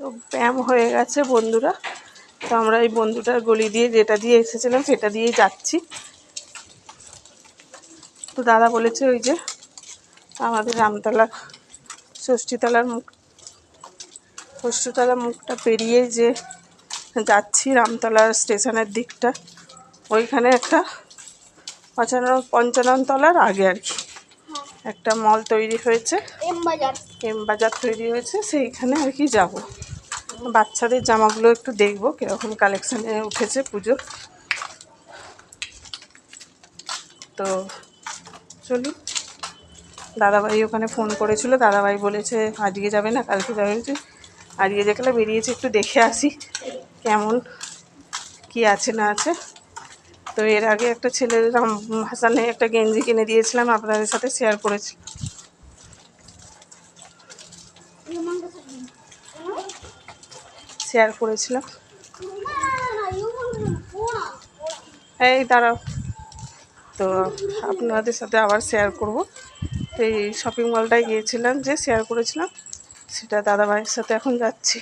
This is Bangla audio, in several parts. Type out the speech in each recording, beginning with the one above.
তো ব্যায়াম হয়ে গেছে বন্ধুরা। তো আমরা এই বন্ধুটার গলি দিয়ে যেটা দিয়ে এসেছিলাম সেটা দিয়েই যাচ্ছি। তো দাদা বলেছে ওই যে আমাদের রামতলা ষষ্ঠীতলার মুখ ষষ্ঠীতলা মুখটা পেরিয়ে যে যাচ্ছি রামতলা স্টেশনের দিকটা ওইখানে একটা পঞ্চানন তলার আগে আর কি একটা মল তৈরি হয়েছে। এম বাজার। এম বাজার তৈরি হয়েছে সেইখানে আর কি যাব। বাচ্চাদের জামাগুলো একটু দেখব কীরকম কালেকশানে উঠেছে পুজো। তো চলুন দাদাভাই ওখানে ফোন করেছিল, দাদাভাই বলেছে আজকে যাবে না, কালকে যাবে আজকে যেখানে বেরিয়েছে, একটু দেখে আসি কেমন কি আছে না আছে। তো এর আগে একটা ছেলের হাসানে একটা গেঞ্জি কিনে দিয়েছিলাম, আপনাদের সাথে শেয়ার করেছি। শেয়ার করেছিলাম। এই দাঁড়াও। তো আপনাদের সাথে আবার শেয়ার করব। তো এই শপিং মলটায় গিয়েছিলাম যে শেয়ার করেছিলাম, সেটা দাদাভাইয়ের সাথে এখন যাচ্ছি।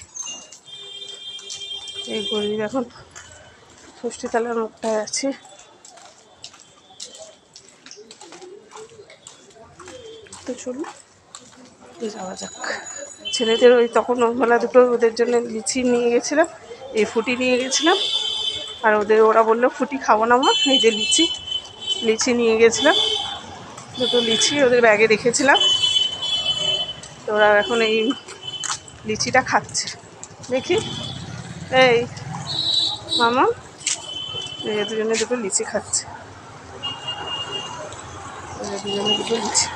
এই গরিব এখন ষষ্ঠীতলার মুখটায় আছি। তো চলুন। যাওয়া যাক। ছেলেদের ওই তখন ওবেলা দুটো ওদের জন্য লিচি নিয়ে গেছিলাম, এই ফুটি নিয়ে গেছিলাম। আর ওদের ওরা বলল, ফুটি খাব না মা, এই যে লিচি। লিচি নিয়ে গেছিলাম। দুটো লিচি ওদের ব্যাগে রেখেছিলাম। তো ওরা এখন এই লিচিটা খাচ্ছে। দেখি। এই, মামা দুজনে দুটো লিচি খাচ্ছে। দুজনে দুটো লিচি।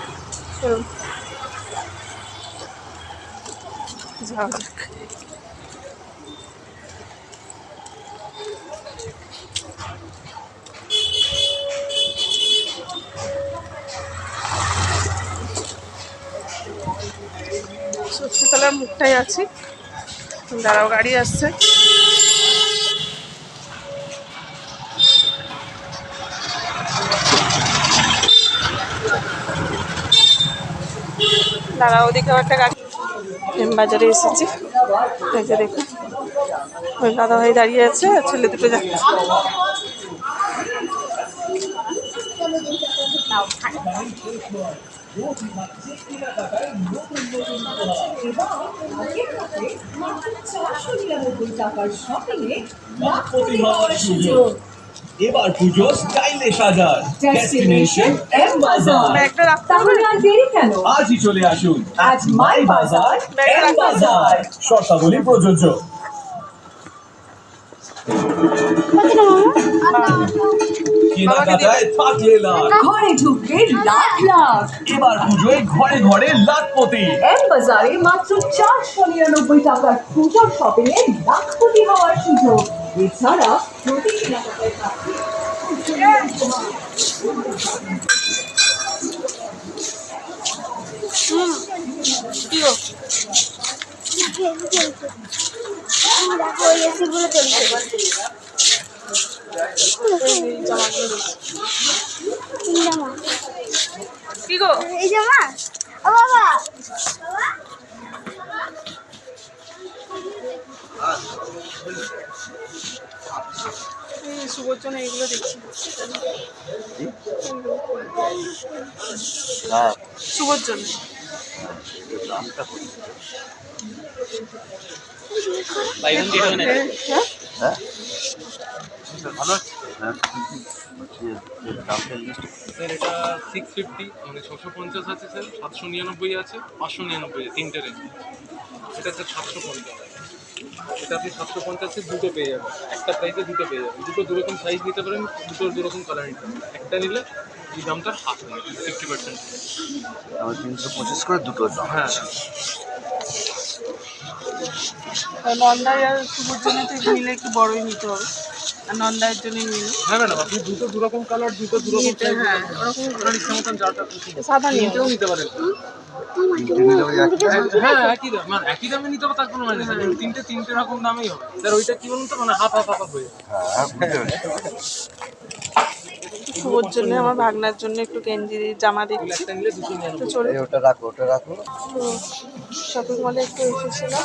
যাওয়া যাক ষষ্ঠীতলার মুখটাই আছি। দাঁড়াও গাড়ি আসছে। দাঁড়াও ওদিকেও একটা গাড়ি বাজারে এসেছি। দেখুন ওই দাদা ভাই দাঁড়িয়ে আছে ছেলে দুটো যাচ্ছে। এবার পুজো স্টাইলে সাজার। ডেস্টিনেশন এম বাজার তাহলে আর দেরি কেন? আজই চলে আসুন। আজ মাই বাজার এম বাজার শর্তাবলী প্রযোজ্য। কেনাকাটায় থাকলে লাভ। ঘরে ঢুকবে লাখ লাখ। এবার পুজোয় ঘরে ঘরে লাখপতি। এম বাজারে মাত্র চারশো নিরানব্বই টাকার পুজোর শপিং এ লাখপতি হওয়ার সুযোগ। এছাড়া প্রতি কেনাকাটায় থাকবে কি গো দেখো ওই এসি গুলো চলছে এই জামাগুলো দেখছি। জন্য হ্যাঁ। স্যার এটা সিক্স ফিফটি মানে ছশো পঞ্চাশ আছে স্যার সাতশো নিরানব্বই আছে পাঁচশো নিরানব্বই তিনটে রেঞ্জ এটা স্যার সাতশো পঞ্চাশ। এটা আপনি সাতশো পঞ্চাশে দুটো পেয়ে যাবেন। একটা সাইজে দুটো পেয়ে যাবেন। দুটো দুরকম সাইজ নিতে পারেন দুটো দুরকম কালার নিতে পারেন। একটা নিলে এই দামটা হাফ হয়ে যাবে ফিফটি পার্সেন্ট তিনশো পঁচিশ করে দুটো দাম হ্যাঁ। আর আর শুভর জন্য নিলে মিলে একটু বড়ই নিতে হবে? জন্যই নিলে। হ্যাঁ ম্যাডাম আপনি দুটো দুরকম কালার দুটো হ্যাঁ, নিতে আপনার ইচ্ছা মতন যাটা সাদা নিয়ে তিনটেও নিতে পারেন। তিনটে নিলে ওই এক হ্যাঁ একই দাম। মানে একই দামে নিতে হবে তার কোনো মানে নেই। তিনটে তিনটে রকম দামেই হবে। স্যার ওইটা কি বলুন তো? মানে হাফ হাফ হাফ হয়ে যাবে। হ্যাঁ বুঝতে পেরেছি শুভর জন্য আমার ভাগনার জন্য একটু গেঞ্জি জামা তো নিরানব্বই ওটা রাখো ওটা রাখো। শপিং মলে একটু এসেছিলাম।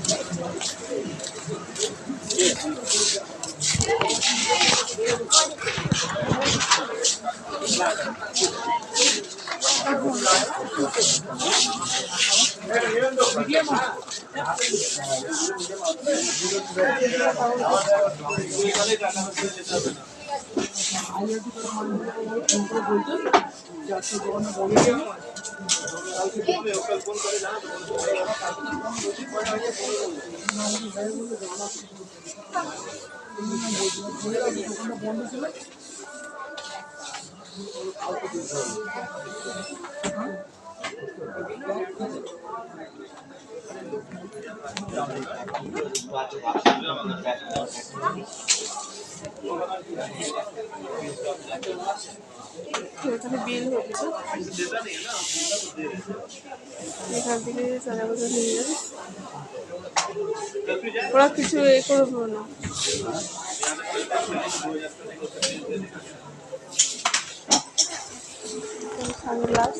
গাড়িটা ছিল না, ওই জন্য বলছি বড় পারে না এখানে বিল হচ্ছে। এখান থেকে সারা বছর নিয়ে যাবে। ওরা কিছু এ করব না। সানগ্লাস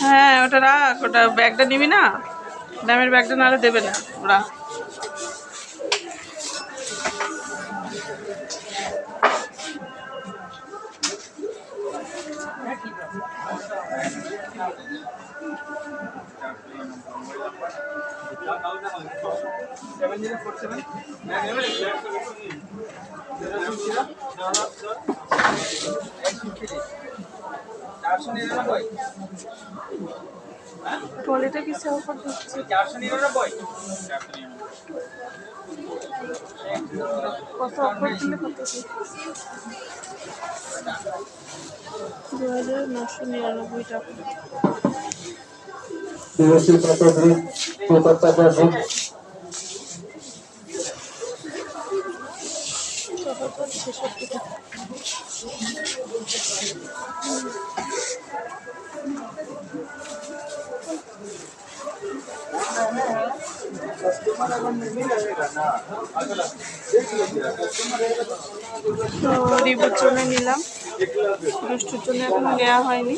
হ্যাঁ ওটা রাখ ওটা ব্যাগটা নিবি না? ড্যামের ব্যাগটা নাহলে দেবে না ওরা। ট্রলিটা কিসে অফার দিচ্ছে কত অফার দিলে কত কি? দু হাজার নশো নিরানব্বই টাকা তো রিবুর জন্য নিলাম। দুষ্টুর জন্য এখনও নেওয়া হয়নি।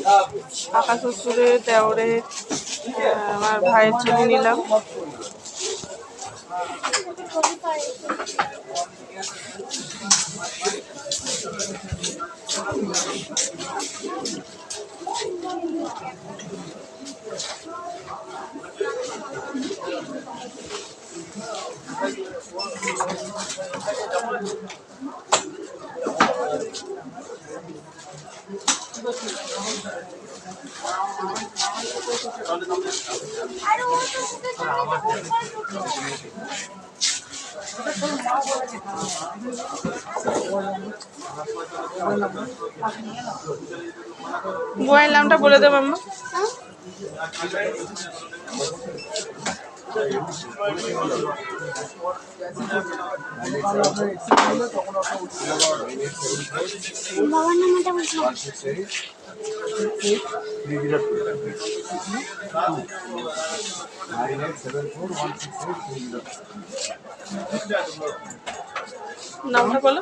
কাকা শ্বশুরের দেওরে আমার ভাইয়ের জন্য নিলাম। মোবাইল নামটা বলে দেবো আম্মা। বাবার নামটা বলছিলাম নামটা বলো।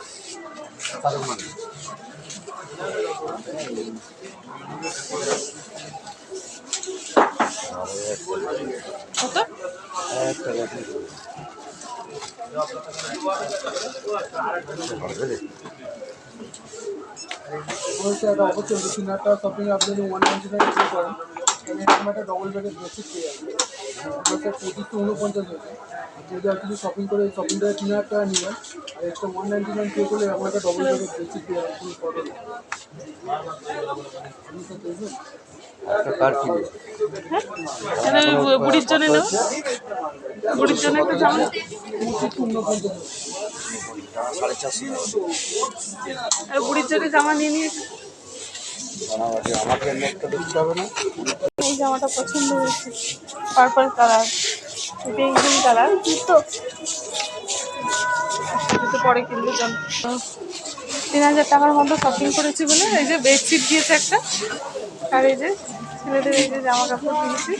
কত? একটা চলছে তিন হাজার টাকা শপিং আপনি ওয়ান নাইনটি নাইন পে করেন তাহলে একটা ডবল বেডের বেসিক পেয়ে যাবেন আপনার পঁচিশশো উনপঞ্চাশ হয়েছে যদি আপনি শপিং করে শপিংটা তিন হাজার টাকা নেবেন আর extra one ninety nine pay করলে এরকম একটা ডবল বেডের বেসিক পেয়ে যাবেন কোনো বু- বুড়ির জন্য বুড়ির জন্য একটা জামা। আর বুড়ির জন্য জামা নিয়ে নিয়েছি এই জামাটা পছন্দ হয়েছে পার্পল কালার বেগুন কালার জুতো জুতো পরে কিনবো চল তিন হাজার টাকার মতো শপিং করেছি বলে এই যে বেডশিট দিয়েছে একটা। আর এই যে ছেলেদের এই যে জামা কাপড় কিনেছি।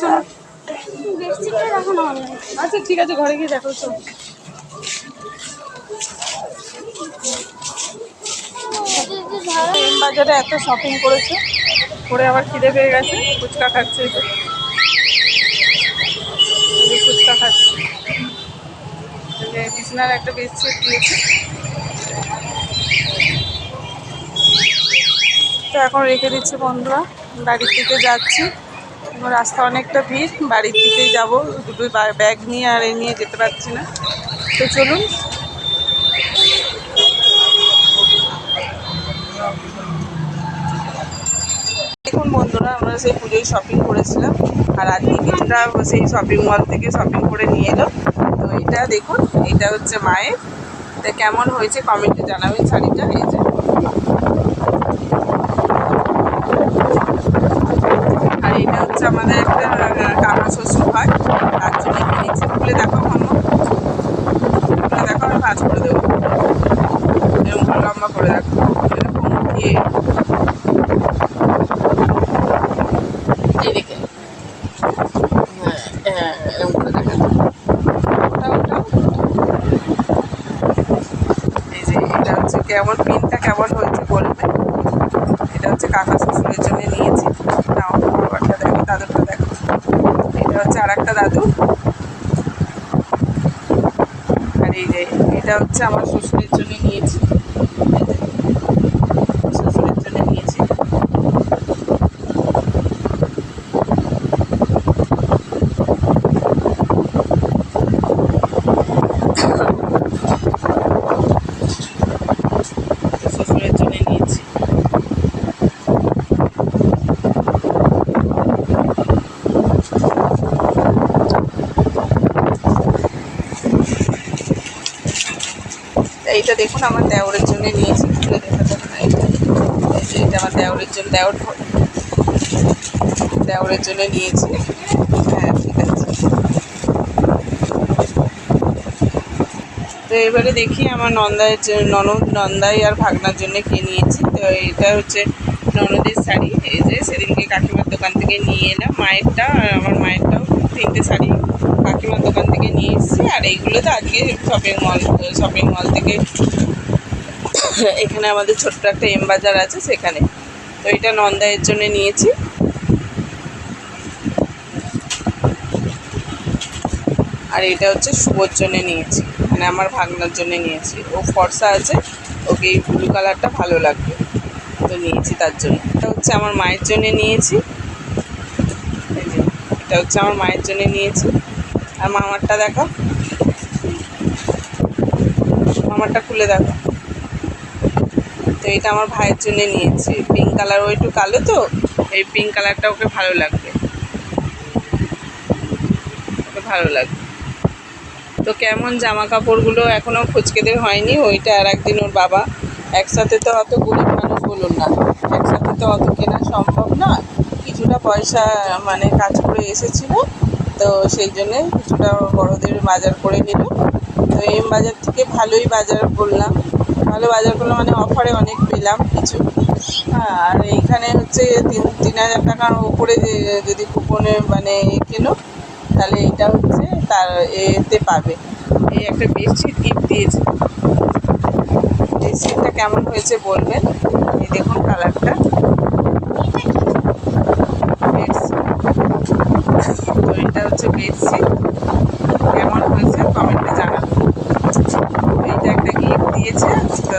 চলো। আচ্ছা ঠিক আছে, ঘরে গিয়ে দেখো চল। এম বাজারে এত শপিং করেছে, করে আবার খিদে পেয়ে গেছে, ফুচকা খাচ্ছে ফুচকা খাচ্ছে। বিছনার একটা বেডশিট দিয়েছে। তো এখন রেখে দিচ্ছি বন্ধুরা, বাড়ির দিকে যাচ্ছি। রাস্তা অনেকটা ভিড়, বাড়ির দিকেই যাব দুটো ব্যাগ নিয়ে আর এ নিয়ে যেতে পারছি না। তো চলুন দেখুন বন্ধুরা, আমরা সেই পুজোয় শপিং করেছিলাম। আর আজকে কিছুটা সেই শপিং মল থেকে শপিং করে নিয়ে এলো। তো এটা দেখুন, এটা হচ্ছে মায়ের। তা কেমন হয়েছে কমেন্টে জানাবেন শাড়িটা, এই যে। আর এটা হচ্ছে আমাদের একটা কাকা শ্বশুর হয়। তার জন্য কিনেছি। খুলে দেখো খুলে দেখো আমি ভাজ করে দেবো এরকম করে লম্বা করে দেখো এরকম ইয়ে এই দেখে হ্যাঁ হ্যাঁ এরকম করে দেখা যায়। ওটা ওটা এই যে এটা হচ্ছে পিনটা কেমন হয়েছে বলবে এটা হচ্ছে কাকা শ্বশুরের জন্য নিয়েছি। নাও বাবারটা দেখো দাদুরটা দেখো এটা হচ্ছে আর একটা দাদু। আর এই যে, এটা হচ্ছে আমার শ্বশুরের জন্য নিয়েছি এই যে, শ্বশুরের জন্য নিয়েছি শ্বশুরের জন্য নিয়েছি এইটা দেখুন, আমার দেওরের জন্য নিয়েছি। খুলে দেখা যাবে না এটা আমার দেওরের জন্য, দেওর দেওরের জন্য নিয়েছি। হ্যাঁ ঠিক আছে। তো এবারে দেখি আমার নন্দায়ের জ- ননদ, নন্দাই আর ভাগনার জন্য কে নিয়েছি। তো এটা হচ্ছে ননদের শাড়ি। এই যে সেদিনকে কাকিমার দোকান থেকে নিয়ে এলাম। মায়েরটা আর আমার মায়েরটাও তিনটে শাড়ি। কাকিমার দোকান থেকে নিয়ে এসেছি, আর এইগুলো তো আজকে শপিং মল শপিং মল থেকে এখানে আমাদের ছোট্ট একটা এম বাজার আছে সেখানে। তো এটা নন্দায়ের জন্য নিয়েছি। আর এটা হচ্ছে শুভর জন্য নিয়েছি। মানে আমার ভাগনার জন্য নিয়েছি। ও ফর্সা আছে, ওকে এই ব্লু কালারটা ভালো লাগবে। তো নিয়েছি তার জন্য। এটা হচ্ছে আমার মায়ের জন্য নিয়েছি। এটা হচ্ছে আমার মায়ের জন্য নিয়েছি। আর মামারটা দেখো। মামারটা খুলে দেখো। তো এটা আমার ভাইয়ের জন্য নিয়েছি। পিঙ্ক কালার, ও একটু কালো তো, এই পিঙ্ক কালারটা ওকে ভালো লাগবে। ওকে ভালো লাগবে। তো কেমন জামা কাপড়গুলো এখনও খোঁজকেদের হয়নি, ওইটা আর একদিন ওর বাবা, একসাথে তো অত গরিব মানুষ বলুন না, একসাথে তো অত কেনা সম্ভব না কিছুটা পয়সা মানে কাজ করে এসেছিল, তো সেই জন্যে কিছুটা বড়দের বাজার করে নিল। তো এম বাজার থেকে ভালোই বাজার করলাম। ভালো বাজার করলাম মানে অফারে অনেক পেলাম কিছু। হ্যাঁ আর এইখানে হচ্ছে তিন তিন হাজার টাকার উপরে যদি কুপনে মানে কেনো, তাহলে এটা হচ্ছে তার এতে পাবে। এই একটা বেডশিট গিফট দিয়েছে। বেডশিটটা কেমন হয়েছে বলবেন? এই দেখুন কালারটা তো এটা হচ্ছে বেডশিট কেমন হয়েছে কমেন্টে জানাবেন এইটা একটা গিফট দিয়েছে তো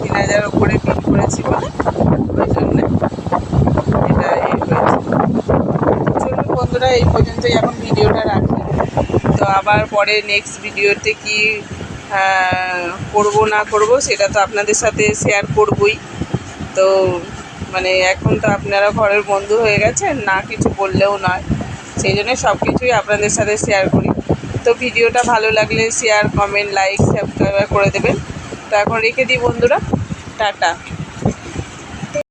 তিন হাজার উপরে বিল করেছি বলে ওই জন্যে এটা এই হয়েছে চলুন বন্ধুরা এই পর্যন্তই এখন ভিডিওটা রাখি। তো আবার পরে নেক্সট ভিডিওতে কি করব না করব সেটা তো আপনাদের সাথে শেয়ার করবই। তো মানে এখন তো আপনারা ঘরের বন্ধু হয়ে গেছেন, না কিছু বললেও নয়। সেই জন্য সব কিছুই আপনাদের সাথে শেয়ার করি। তো ভিডিওটা ভালো লাগলে শেয়ার কমেন্ট লাইক সাবস্ক্রাইব করে দেবেন। তো এখন রেখে দিই বন্ধুরা, টাটা।